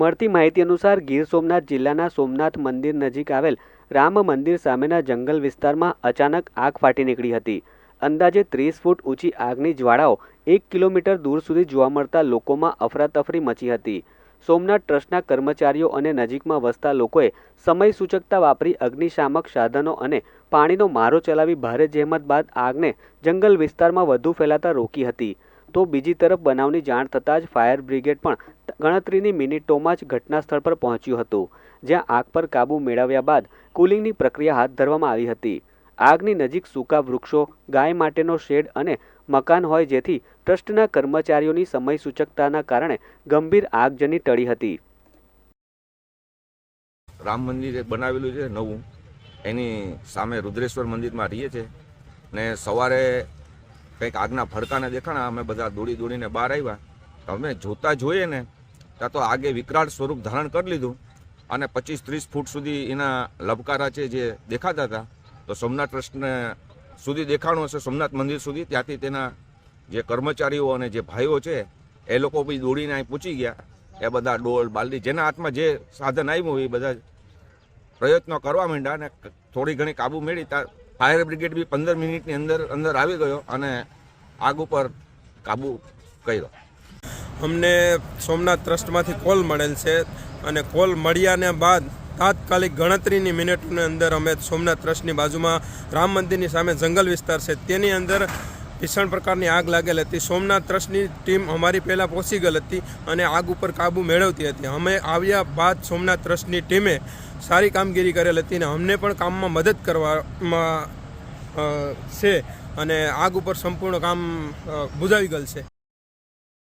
મળતી માહિતી અનુસાર ગીર સોમનાથ જિલ્લાના સોમનાથ મંદિર નજીક આવેલ રામ મંદિર સામેના જંગલ વિસ્તારમાં અચાનક આગ ફાટી નીકળી હતી. અંદાજે ત્રીસ ફૂટ ઊંચી આગની જ્વાળાઓ એક કિલોમીટર દૂર સુધી જોવા મળતા લોકોમાં અફરાતફરી મચી હતી. સોમનાથ ટ્રસ્ટના કર્મચારીઓ અને નજીકમાં વસતા લોકોએ સમય સૂચકતા વાપરી અગ્નિશામક સાધનો અને પાણીનો મારો ચલાવી ભારે જહેમત બાદ આગને જંગલ વિસ્તારમાં વધુ ફેલાતા રોકી હતી. તો બીજી તરફ બનાવની જાણ થતાં જ ફાયર બ્રિગેડ પણ ગણતરીની મિનિટોમાં જ ઘટના સ્થળ પર પહોંચ્યું હતું, જ્યાં આગ પર કાબૂ મેળવ્યા બાદ કુલિંગની પ્રક્રિયા હાથ ધરવામાં આવી હતી. આગની નજીક સૂકા વૃક્ષો, ગાય માટેનો શેડ અને મકાન હોય જેથી ટ્રસ્ટના કર્મચારીઓની સમય સૂચકતાના કારણે ગંભીર આગજની ટળી હતી. રામ મંદિર બનાવેલું છે નવું. એની સામે રુદ્રેશ્વર મંદિરમાં રહીએ છે ને સવારે કંઈક આગના ફડકાને દેખાણા, અમે બધા દોડી દોડીને બહાર આવ્યા. અમે જોતા જોઈએ ને, ત્યાં તો આગે વિકરાળ સ્વરૂપ ધારણ કરી લીધું. અને પચીસ ત્રીસ ફૂટ સુધી એના લબકારા છે જે દેખાતા હતા. તો સોમનાથ ટ્રસ્ટને સુધી દેખાણું હશે, સોમનાથ મંદિર સુધી. ત્યાંથી તેના જે કર્મચારીઓ અને જે ભાઈઓ છે, એ લોકો બી દોડીને અહીં પૂછી ગયા. એ બધા ડોલ બાલડી, જેના હાથમાં જે સાધન આવ્યું એ બધા પ્રયત્નો કરવા માંડ્યા અને થોડી ઘણી કાબુ મેળવી. ત્યાં ફાયર બ્રિગેડ બી પંદર મિનિટની અંદર અંદર આવી ગયો અને આગ ઉપર કાબુ કર્યો. અમને સોમનાથ ટ્રસ્ટમાંથી કોલ મળેલ છે અને કોલ મળ્યાને બાદ તાત્કાલિક ગણતરીની મિનિટની અંદર અમે સોમનાથ ટ્રસ્ટની બાજુમાં રામ મંદિરની સામે જંગલ વિસ્તાર છે તેની અંદર ભીષણ પ્રકારની આગ લાગેલ હતી. સોમનાથ ટ્રસ્ટની ટીમ અમારી પહેલાં પહોંચી ગયેલ હતી અને આગ ઉપર કાબૂ મેળવતી હતી. અમે આવ્યા બાદ સોમનાથ ટ્રસ્ટની ટીમે સારી કામગીરી કરેલ હતી અને અમને પણ કામમાં મદદ કરવામાં છે અને આગ ઉપર સંપૂર્ણ કામ બુઝાવી ગયેલ છે.